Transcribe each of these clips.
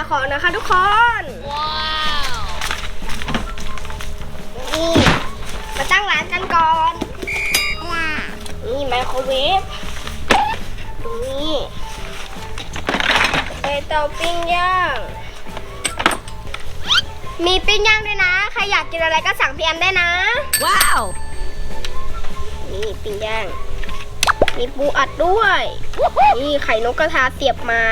าเล่นขายของนะคะทุกคนนี่มาตั้งร้านกันก่อนนี่ไมโครเวฟตรงนี้ไปเตาปิ้งย่าง มีปิ้งย่างด้วยนะ ใครอยากกินอะไรก็สั่งพี่แอมได้นะ ว้าว นี่ปิ้งย่าง มีปูอัดด้วย นี่ไข่นกกระทาเสียบไม้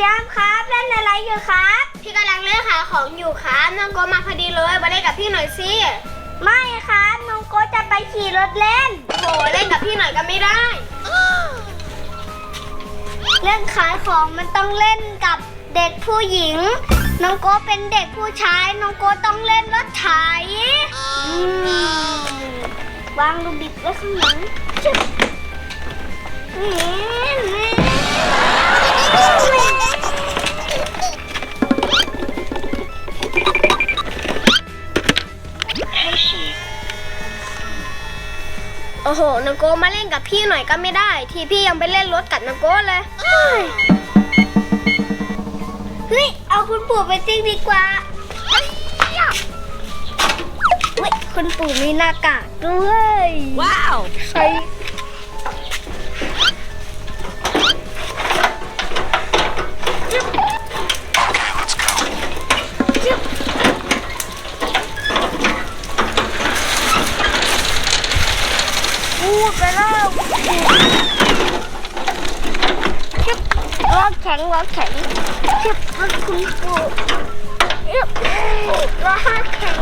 พี่แอมครับเล่นอะไรอยู่ครับ พี่กำลังเล่นขายของอยู่ครับน้องโกมาพอดีเลยมาเล่นกับพี่หน่อยสิไม่ครับน้องโกจะไปขี่รถเล่นโหเล่นกับพี่หน่อยก็ไม่ได้เล่นขายของมันต้องเล่นกับเด็กผู้หญิง น้องโกเป็นเด็กผู้ชาย น้องโกต้องเล่นรถไถมวางลูกบิดไว้ข้างหลังจึ๊บนี่นี่ อ้โหน้องโกมาเล่นกับพี่หน่อยก็ไม่ได้ ทีพี่ยังไปเล่นรถกับน้องโกเลยเฮ้ยเอาคุณปู่ไปจิ้งดีกว่าเฮ้ยคุณปู่มีหน้ากากด้วย ว้าวใส่ ล้อแข็งล้อแข็งจึ๊บรถคุณปู่จึ๊บล้อแข็ง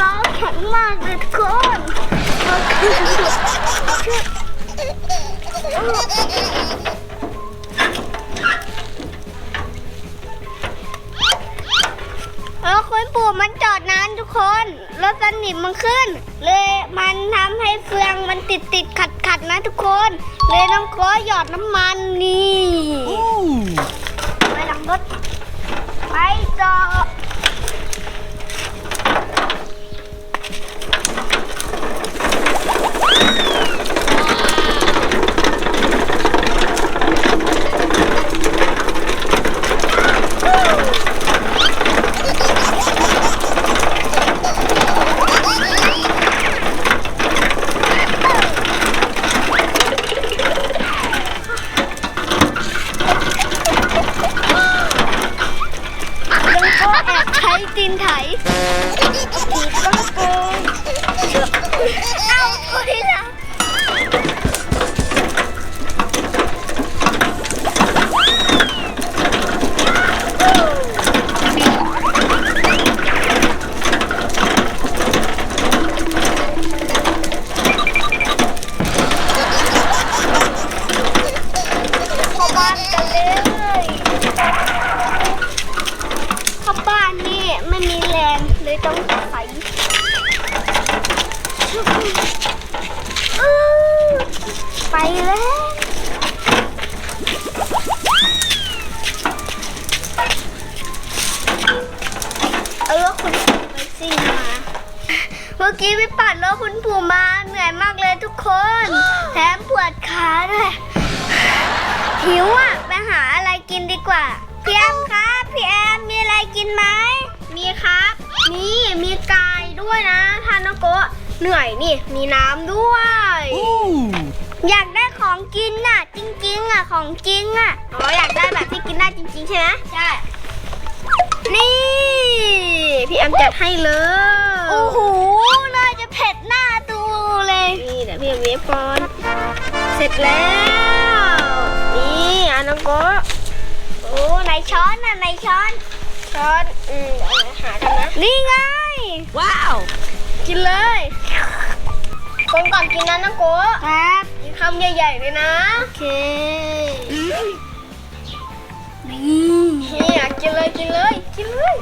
ล้อแข็งมากเลยทุกคน คุณปู่มันจอดนานทุกคนรถสนิมมันขึ้น เลยมันทำให้เฟืองมันติดติดขัดขัดๆนะทุกคน เลยน้องโก้หยอดน้ำมันนี่อู้ไปหลังรถไปจ เหนื่อยนี่ มีน้ำด้วยอู้อยากได้ของกินน่ะ จริงๆอะของจริงอะอ๋ออยากได้แบบที่กินได้จริง ๆ ใช่ไหมใช่ นี่ พี่แอมจัดให้เลยโอ้โหน่าจะเผ็ดหน้าดูเลย นี่เดี๋ยวพี่แอมเวฟก่อนเสร็จแล้ว นี่อาน้องโกะโอ้ไหนช้อนน่ะไหนช้อน ช้อน อืมเดี๋ยวหากันนะ นี่ไง ว้าว กินเลยคนก่อนกินนะน้องโกะครับกินคำใหญ่ๆเลยนะ โอเค นี่นี่อะกินเลยกินเลย กินเลย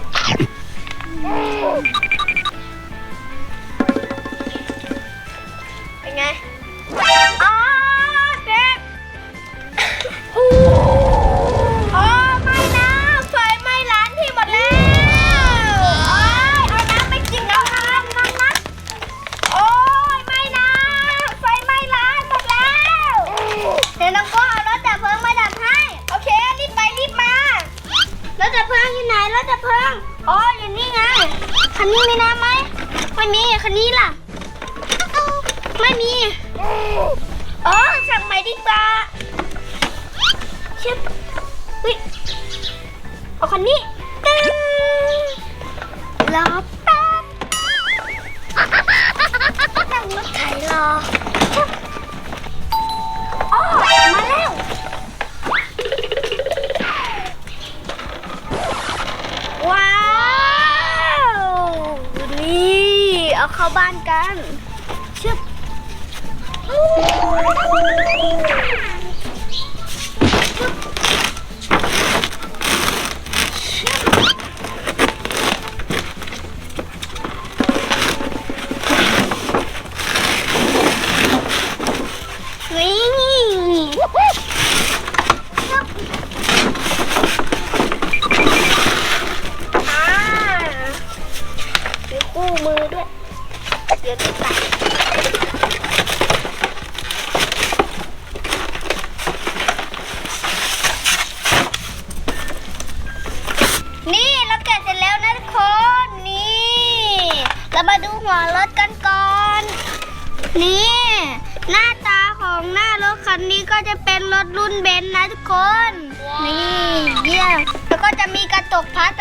แล้วจะเพิ่งอ๋ออยู่นี่ไง คันนี้มีน้ำไหม ไม่มี คันนี้ล่ะ ไม่มี อ๋อ สั่งใหม่ดีกว่าเชิบวิเอาคันนี้ตึ้งรอแป๊บนั่งรถไถรอ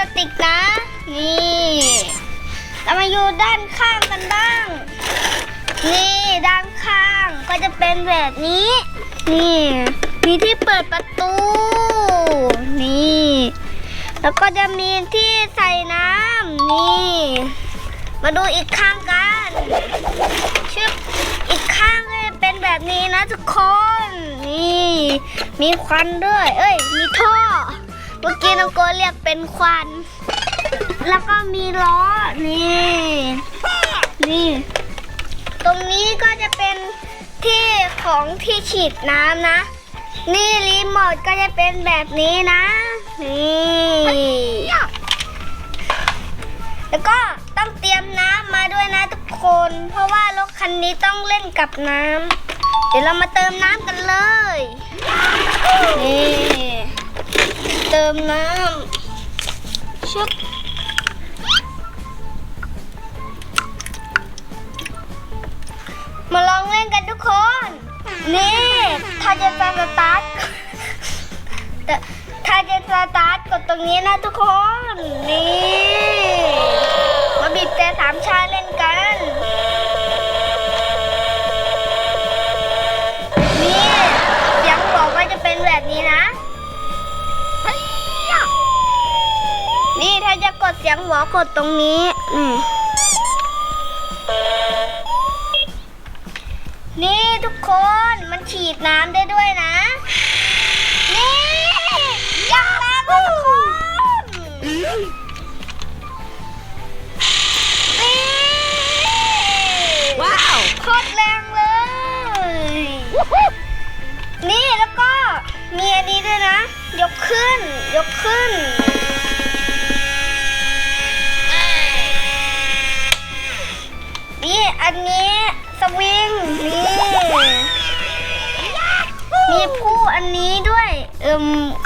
สติกนะ นี่เรามาอยู่ด้านข้างกันบ้าง นี่ด้านข้างก็จะเป็นแบบนี้ นี่มีที่เปิดประตู นี่ แล้วก็จะมีที่ใส่น้ำนี่ มาดูอีกข้างกันชึบอีกข้างก็จะเป็นแบบนี้นะทุกคน นี่ มีควันด้วย เอ้ย มีท่อ เมื่อกี้น้องโกเรียกเป็นควัน แล้วก็มีล้อ นี่ นี่ ตรงนี้ก็จะเป็นที่ของที่ฉีดน้ำนะ นี่รีโมทก็จะเป็นแบบนี้นะ นี่ แล้วก็ต้องเตรียมน้ำมาด้วยนะทุกคน เพราะว่ารถคันนี้ต้องเล่นกับน้ำเดี๋ยวเรามาเติมน้ำกันเลย นี่ เติมน้ำชุบมาลองเล่นกันทุกคน นี่ถ้าจะสตาร์ทแต่ถ้าจะสตาร์ทกดตรงนี้นะทุกคน นี่ มาบีบแต่สามชาเล่น กดเสียงหัวกดตรงนี้ นี่นี่ทุกคนมันฉีดน้ำได้ด้วยนะ นี่ยังน้ำทุกคนนี่ว้าวโคตรแรงเลย นี่แล้วก็มีอันนี้ด้วยนะ ยกขึ้น ยกขึ้น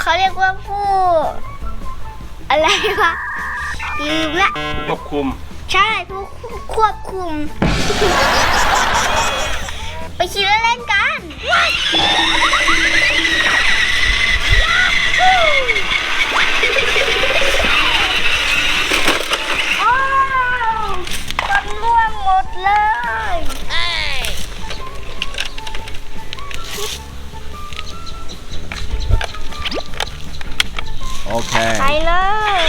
เขาเรียกว่าผู้ อะไรวะลืมละควบคุม ใช่ผู้ควบคุม ไปขี่รถเล่นกัน โอ้ต้นร่วงหมดเลย โอเค ไปเลย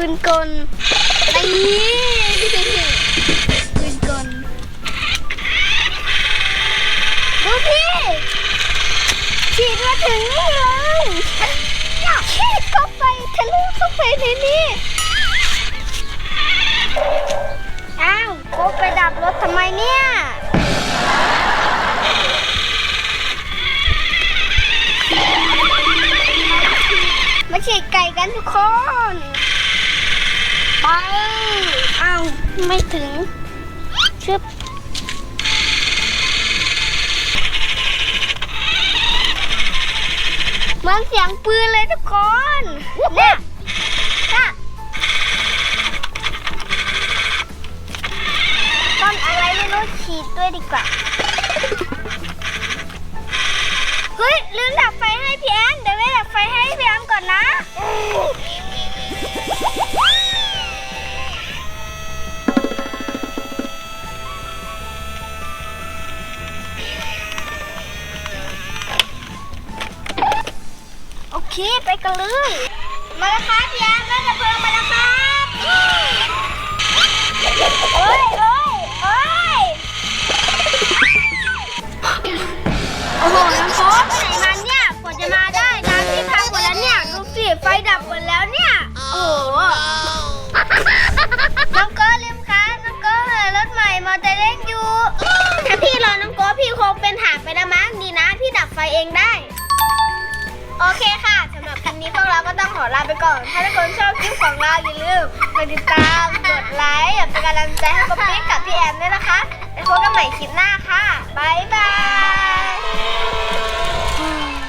ปืนกลไอ้นี่ปืนกลดูพี่ฉีดมาถึงนี่เลยฉีดเข้าไปทะลุเข้าไปในนี่อ้าวโคไปดับรถทำไมเนี่ยมาฉีดไก่กันทุกค ไม่ถึงชึบเหมือนเสียงปืนเลยทุกคนเนี่ยน่ะต้นอะไรไม่รู้ฉีดด้วยดีกว่า โอเคไปกันเลย มาแล้วครับพี่แอนแม่จะเพลิงมาแล้วครับโอ้ยโอ้ยโอ้ยโอ้โหน้องโค้ไปไหนมาเนี่ยกว่าจะมาได้น้ำที่พังหมดแล้วเนี่ยดูสิไฟดับหมดแล้วเนี่ย โอ้โหน้องโก้ลืมคะน้องโก้เหอะรถใหม่มอเตอร์เร่งอยู่ถ้าพี่รอน้องโก้พี่คงเป็นฐานไปละมั้งดีนะพี่ดับไฟเองได้ โอเคค่ะ นี้พวกเราก็ต้องขอลาไปก่อน ถ้าทุกคนชอบคลิปของเราอย่าลืมกดติดตาม กดไลค์อย่เป็นกำลังใจให้ป๊อปปี้กับพี่แอมด้วยนะคะ แล้วพบกันใหม่คลิปหน้าค่ะ บ๊ายบาย